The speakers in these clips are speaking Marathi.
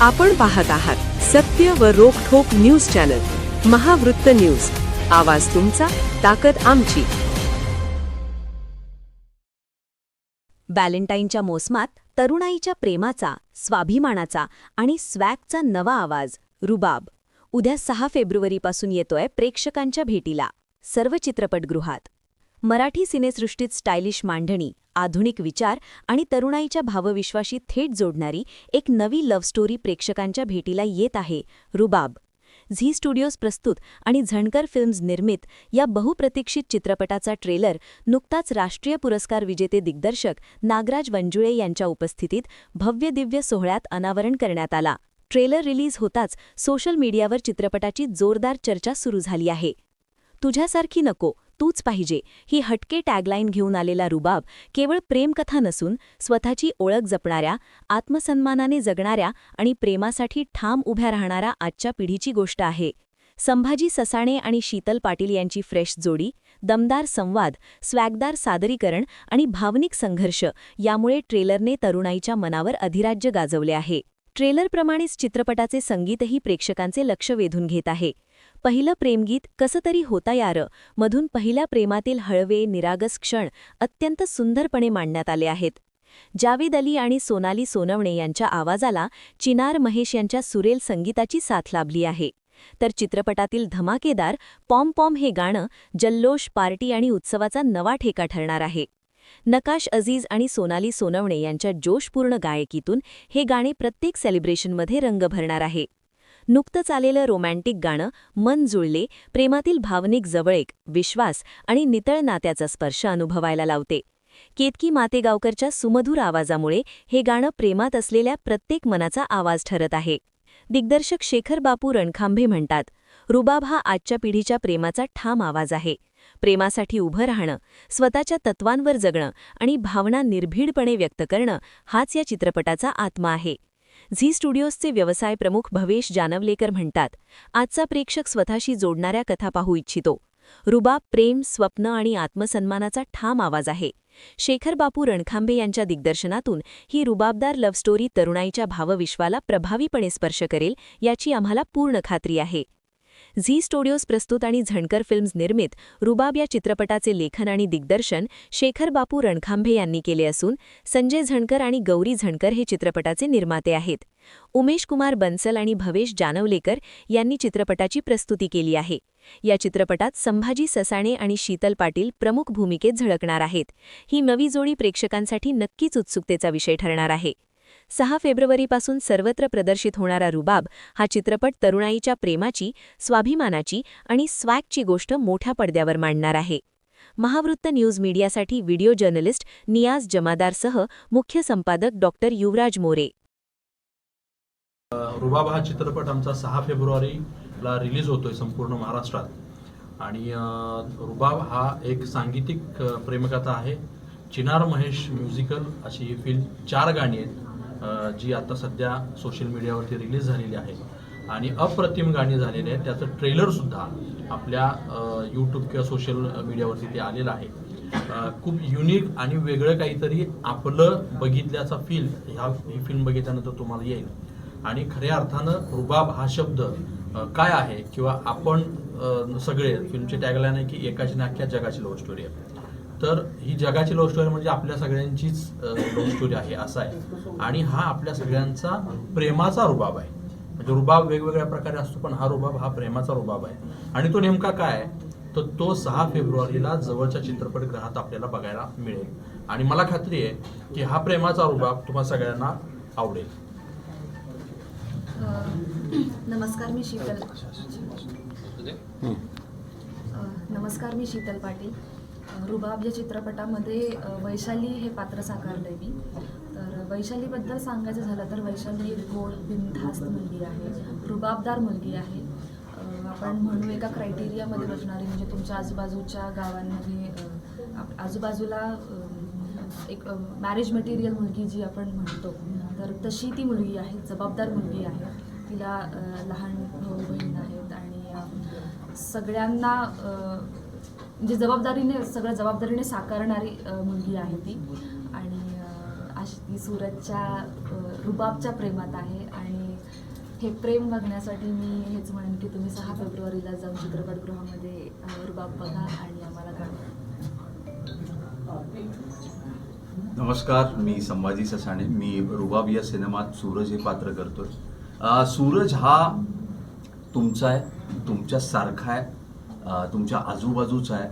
आपण पाहत आहात सत्य व रोखोक न्यूज चॅनल महावृत्त न्यूज. आवाज तुमचा ताकद आमची. व्हॅलेंटाईनच्या मोसमात तरुणाईच्या प्रेमाचा स्वाभिमानाचा आणि स्वॅगचा नवा आवाज रुबाब. उद्या सहा फेब्रुवारीपासून येतोय प्रेक्षकांच्या भेटीला. सर्व चित्रपटगृहात. मराठी सिनेसृष्टीत स्टायलिश मांडणी आधुनिक विचार आणि तरुणाईच्या भावविश्वाशी थेट जोडणारी एक नवी लव्ह स्टोरी प्रेक्षकांच्या भेटीला येत आहे रुबाब. झी स्टुडिओज प्रस्तुत आणि झणकर फिल्म्स निर्मित या बहुप्रतीक्षित चित्रपटाचा ट्रेलर नुकताच राष्ट्रीय पुरस्कार विजेते दिग्दर्शक नागराज वंजुळे यांच्या उपस्थितीत भव्य दिव्य सोहळ्यात अनावरण करण्यात आला. ट्रेलर रिलीज होताच सोशल मीडियावर चित्रपटाची जोरदार चर्चा सुरू झाली आहे. तुझ्यासारखी नको तूच पाहिजे. ही हटके टॅगलाईन घेऊन आलेला रुबाब केवळ प्रेमकथा नसून स्वतःची ओळख जपणाऱ्या आत्मसन्मानाने जगणाऱ्या आणि प्रेमासाठी ठाम उभ्या राहणारा आजच्या पिढीची गोष्ट आहे. संभाजी ससाणे आणि शीतल पाटील यांची फ्रेश जोडी दमदार संवाद स्वॅगदार सादरीकरण आणि भावनिक संघर्ष यामुळे ट्रेलरने तरुणाईच्या मनावर अधिराज्य गाजवले आहे. ट्रेलरप्रमाणेच चित्रपटाचे संगीतही प्रेक्षकांचे लक्ष वेधून घेत आहे. पहिलं प्रेमगीत कसं तरी होता यार. मधून पहिल्या प्रेमातील हळवे निरागस क्षण अत्यंत सुंदरपणे मांडण्यात आले आहेत. जावेद अली आणि सोनाली सोनवणे यांच्या आवाजाला चिनार महेश यांच्या सुरेल संगीताची साथ लाभली आहे. तर चित्रपटातील धमाकेदार पॉम पॉम हे गाणं जल्लोष पार्टी आणि उत्सवाचा नवा ठेका ठरणार आहे. नकाश अजीज आणि सोनाली सोनवणे यांच्या जोशपूर्ण गायकीतून हे गाणे प्रत्येक सेलिब्रेशनमध्ये रंग भरणार आहे. नुकतंच आलेलं रोमॅन्टिक गाणं मन जुळले प्रेमातील भावनिक जवळेक विश्वास आणि नितळ नात्याचा स्पर्श अनुभवायला लावते. केतकी मातेगावकरच्या सुमधुर आवाजामुळे हे गाणं प्रेमात असलेल्या प्रत्येक मनाचा आवाज ठरत आहे. दिग्दर्शक शेखर बापू रणखांभे म्हणतात रुबाब हा आजच्या पिढीच्या प्रेमाचा ठाम आवाज आहे. प्रेमासाठी उभं राहणं स्वतःच्या तत्वांवर जगणं आणि भावना निर्भीडपणे व्यक्त करणं हाच या चित्रपटाचा आत्मा आहे. झी स्टुडिओजचे व्यवसाय प्रमुख भवेश जानवलेकर म्हणतात आजचा प्रेक्षक स्वतःशी जोडणाऱ्या कथा पाहू इच्छितो. रुबाब प्रेम स्वप्न आणि आत्मसन्मानाचा ठाम आवाज आहे. शेखर बापू रणखांबे यांच्या दिग्दर्शनातून ही रुबाबदार लव्ह स्टोरी तरुणाईच्या भावविश्वाला प्रभावीपणे स्पर्श करेल याची आम्हाला पूर्ण खात्री आहे. झी स्टुडिओज प्रस्तुत आणि झणकर फिल्म्स निर्मित रुबाब या चित्रपटाचे लेखन आणि दिग्दर्शन शेखर बापू रणखांभे यांनी केले असून संजय झणकर आणि गौरी झणकर हे चित्रपटाचे निर्माते आहेत. उमेश कुमार बन्सल आणि भवेश जानवलेकर यांनी चित्रपटाची प्रस्तुती केली आहे. या चित्रपटात संभाजी ससाणे आणि शीतल पाटील प्रमुख भूमिकेत झळकणार आहेत. ही नवी जोडी प्रेक्षकांसाठी नक्कीच उत्सुकतेचा विषय ठरणार आहे. सहा फेब्रुवारीपासून सर्वत्र प्रदर्शित होणारा रुबाब हा चित्रपट तरुणाईच्या प्रेमाची स्वाभिमानाची आणि स्वॅगची गोष्ट मोठ्या पडद्यावर मांडणार आहे. महावृत्त न्यूज मीडियासाठी व्हिडिओ जर्नलिस्ट नियाज जमादारसह मुख्य संपादक डॉक्टर युवराज मोरे. रुबाब हा चित्रपट आमचा सहा फेब्रुवारीला रिलीज होतोय संपूर्ण महाराष्ट्रात. आणि रुबाब हा एक सांगीतिक प्रेमकथा आहे. चिनार महेश म्युझिकल अशी ही फिल्म चार गाणी आहेत. जी आता सध्या सोशल मीडियावरती रिलीज झालेली आहे. आणि अप्रतिम गाणी झालेली आहेत. त्याचं ट्रेलरसुद्धा आपल्या यूट्यूब किंवा सोशल मीडियावरती ते आलेलं आहे. खूप युनिक आणि वेगळं काहीतरी आपलं बघितल्याचा फील ह्या ही फिल्म बघितल्यानंतर तुम्हाला येईल. आणि खऱ्या अर्थानं रुबाब हा शब्द काय आहे? किंवा आपण सगळे फिल्मचे टॅगलाईन आहे की एकाची नाख्या जगाची लव्ह स्टोरी आहे. तर ही जगाची लव्ह स्टोरी म्हणजे आपल्या सगळ्यांचीच लव्ह स्टोरी आहे असं आहे. आणि हा आपल्या सगळ्यांचा प्रेमाचा रुबाब आहे. म्हणजे रुबाब वेगवेगळ्या प्रकारे असतो पण हा रुबाब हा प्रेमाचा रुबाब आहे. आणि तो नेमका काय तर तो सहा फेब्रुवारीला जवळच्या चित्रपटगृहात आपल्याला बघायला मिळेल. आणि मला खात्री आहे की हा प्रेमाचा रुबाब तुम्हा सगळ्यांना आवडेल. नमस्कार मी शीतल. नमस्कार मी शीतल पाटील. रुबाब या चित्रपटामध्ये वैशाली हे पात्र साकारलंय मी. तर वैशालीबद्दल सांगायचं झालं तर वैशाली गोड बिनधास्त मुलगी आहे. रुबाबदार मुलगी आहे. आपण म्हणू एका क्रायटेरियामध्ये बसणारी म्हणजे तुमच्या आजूबाजूच्या गावांमध्ये आप- आजूबाजूला एक मॅरेज मटेरियल मुलगी जी आपण म्हणतो तर तशी ती मुलगी आहे जबाबदार मुलगी आहे. तिला लहान भाऊ बहीण आहेत आणि सगळ्यांना म्हणजे जबाबदारीने सगळं जबाबदारीने साकारणारी मुलगी आहे ती. आणि अशी ती सुरतच्या रुबाबच्या प्रेमात आहे. आणि हे प्रेम बघण्यासाठी मी हेच म्हणेन की तुम्ही सहा फेब्रुवारीला जाऊन चित्रपटगृहामध्ये रुबाब बघा आणि आम्हाला गाणं नमस्कार मी संभाजी ससाणे. मी रुबाब या सिनेमात सूरज हे पात्र करतोय. सूरज हा तुमचा आहे तुमच्यासारखा आहे. तुमच्या आजूबाजूचा आहे.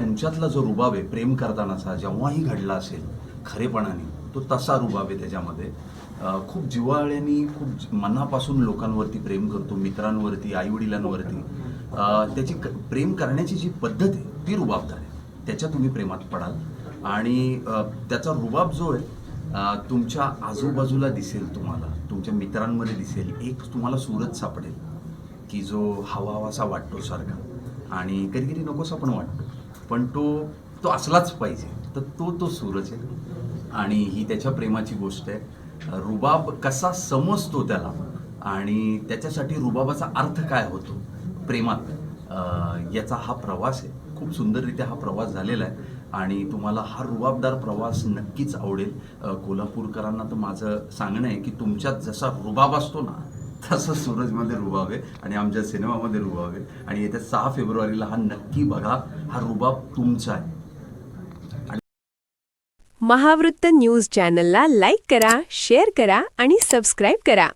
तुमच्यातला जो रुबाब आहे प्रेम करतानाचा जेव्हाही घडला असेल खरेपणाने तो तसा रुबाब आहे त्याच्यामध्ये. खूप जिव्हाळ्याने खूप मनापासून लोकांवरती प्रेम करतो मित्रांवरती आईवडिलांवरती. त्याची क- प्रेम करण्याची जी पद्धत आहे ती रुबाबदार आहे. त्याच्या तुम्ही प्रेमात पडाल. आणि त्याचा रुबाब जो आहे तुमच्या आजूबाजूला दिसेल तुम्हाला तुमच्या मित्रांमध्ये दिसेल. एक तुम्हाला सूरज सापडेल की जो हवा हवासा वाटतो सारखा. आणि कधी कधी नकोसा पण वाटतो. पण तो तो असलाच पाहिजे. तर तो तो सूरज आहे. आणि ही त्याच्या प्रेमाची गोष्ट आहे. रुबाब कसा समजतो त्याला? आणि त्याच्यासाठी रुबाबाचा अर्थ काय होतो? प्रेमात. याचा हा प्रवास आहे. खूप सुंदररित्या हा प्रवास झालेला आहे. आणि तुम्हाला हा रुबाबदार प्रवास नक्कीच आवडेल. कोल्हापूरकरांना तर माझं सांगणं आहे की तुमच्यात जसा रुबाब असतो ना तसं सूरजमध्ये रुबाब आहे आणि आमच्या सिनेमामध्ये रुबाब. आहे आणि येत्या सहा फेब्रुवारीला हा नक्की बघा हा रुबाब तुमचा आहे. महावृत्त न्यूज चॅनलला लाईक करा शेअर करा आणि सबस्क्राईब करा.